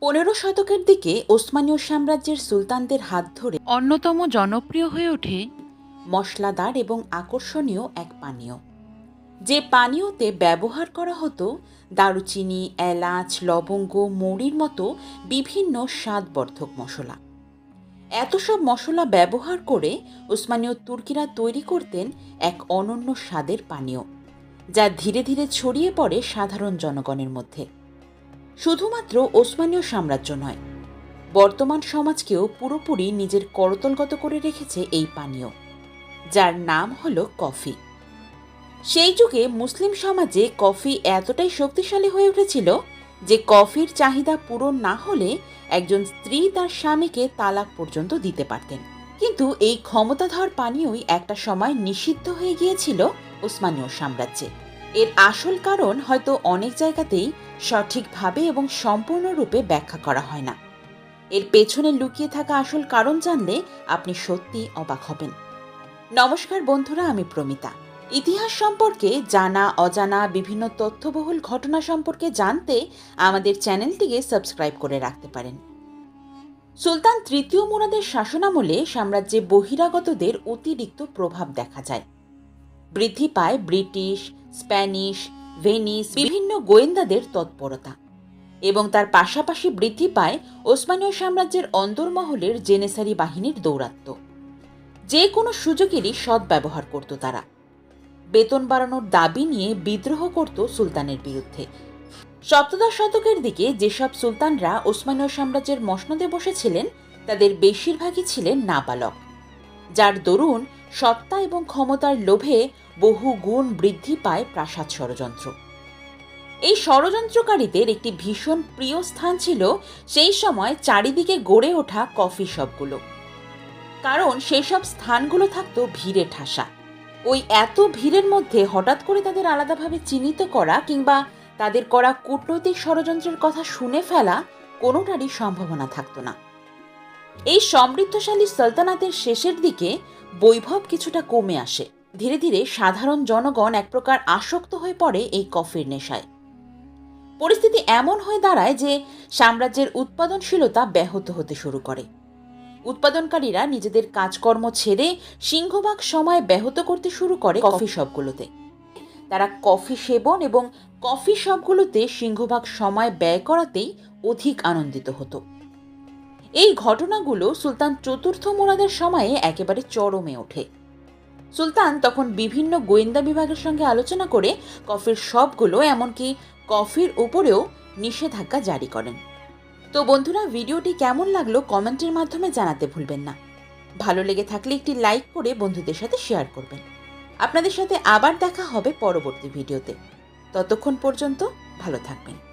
পনেরো শতকের দিকে ওসমানীয় সাম্রাজ্যের সুলতানদের হাত ধরে অন্যতম জনপ্রিয় হয়ে ওঠে মশলাদার এবং আকর্ষণীয় এক পানীয়। যে পানীয়তে ব্যবহার করা হতো দারুচিনি এলাচ লবঙ্গ মৌরির মতো বিভিন্ন স্বাদবর্ধক মশলা। এত সব মশলা ব্যবহার করে ওসমানীয় তুর্কিরা তৈরি করতেন এক অনন্য স্বাদের পানীয় যা ধীরে ধীরে ছড়িয়ে পড়ে সাধারণ জনগণের মধ্যে। শুধুমাত্র ওসমানীয় সাম্রাজ্য নয়, বর্তমান সমাজকেও পুরোপুরি নিজের করতলগত করে রেখেছে এই পানীয়, যার নাম হল কফি। সেই যুগে মুসলিম সমাজে কফি এতটাই শক্তিশালী হয়ে উঠেছিল যে কফির চাহিদা পূরণ না হলে একজন স্ত্রী তার স্বামীকে তালাক পর্যন্ত দিতে পারতেন। কিন্তু এই ক্ষমতাধর পানীয়ই একটা সময় নিষিদ্ধ হয়ে গিয়েছিল ওসমানীয় সাম্রাজ্যে। এর আসল কারণ হয়তো অনেক জায়গাতেই সঠিকভাবে এবং সম্পূর্ণরূপে ব্যাখ্যা করা হয় না। এর পেছনে লুকিয়ে থাকা আসল কারণ জানলে আপনি সত্যি অবাক হবেন। নমস্কার বন্ধুরা, আমি প্রমিতা। ইতিহাস সম্পর্কে জানা, অজানা বিভিন্ন তথ্যবহুল ঘটনা সম্পর্কে জানতে আমাদের চ্যানেলটিকে সাবস্ক্রাইব করে রাখতে পারেন। সুলতান তৃতীয় মুরাদের শাসনামলে সাম্রাজ্যে বহিরাগতদের অতিরিক্ত প্রভাব দেখা যায়। বৃদ্ধি পায় ব্রিটিশ, স্প্যানিশ, ভেনিস, বিভিন্ন গোয়েন্দাদের তৎপরতা এবং তার পাশাপাশি বৃদ্ধি পায় ওসমানীয় সাম্রাজ্যের অন্দরমহলের জেনেসারি বাহিনীর দৌরাত্ম্য যে কোনো সুযোগেরই সদ্ব্যবহার করত তারা। বেতন বাড়ানোর দাবি নিয়ে বিদ্রোহ করত সুলতানের বিরুদ্ধে। সপ্তদশ শতকের দিকে যেসব সুলতানরা ওসমানীয় সাম্রাজ্যের মসনদে বসেছিলেন, তাদের বেশিরভাগই ছিলেন নাবালক। যার দরুন সত্তা এবং ক্ষমতার লোভে বহু গুণ বৃদ্ধি পায় প্রাসাদ ষড়যন্ত্র। এই ষড়যন্ত্রকারীদের একটি ভীষণ প্রিয় স্থান ছিল সেই সময় চারিদিকে গড়ে ওঠা কফি শপগুলো। কারণ সেসব স্থানগুলো থাকতো ভিড়ে ঠাসা। ওই এত ভিড়ের মধ্যে হঠাৎ করে তাদের আলাদাভাবে চিহ্নিত করা কিংবা তাদের করা কূটনৈতিক ষড়যন্ত্রের কথা শুনে ফেলা কোনোটারই সম্ভাবনা থাকতো না। এই সমৃদ্ধশালী সালতানাতের শেষের দিকে বৈভব কিছুটা কমে আসে। ধীরে ধীরে সাধারণ জনগণ এক প্রকার আসক্ত হয়ে পড়ে এই কফির নেশায়। পরিস্থিতি এমন হয়ে দাঁড়ায় যে সাম্রাজ্যের উৎপাদনশীলতা ব্যাহত হতে শুরু করে। উৎপাদনকারীরা নিজেদের কাজকর্ম ছেড়ে সিংহভাগ সময় ব্যাহত করতে শুরু করে কফি শপগুলোতে। তারা কফি সেবন এবং কফি শপগুলোতে সিংহভাগ সময় ব্যয় করাতেই অধিক আনন্দিত হতো। এই ঘটনাগুলো সুলতান চতুর্থ মুরাদের সময়ে একেবারে চরমে ওঠে। সুলতান তখন বিভিন্ন গোয়েন্দা বিভাগের সঙ্গে আলোচনা করে কফির শপগুলো এমনকি কফির উপরেও নিষেধাজ্ঞা জারি করেন। তো বন্ধুরা, ভিডিওটি কেমন লাগল কমেন্টের মাধ্যমে জানাতে ভুলবেন না। ভালো লেগে থাকলে একটি লাইক করে বন্ধুদের সাথে শেয়ার করবেন। আপনাদের সাথে আবার দেখা হবে পরবর্তী ভিডিওতে। ততক্ষণ পর্যন্ত ভালো থাকবেন।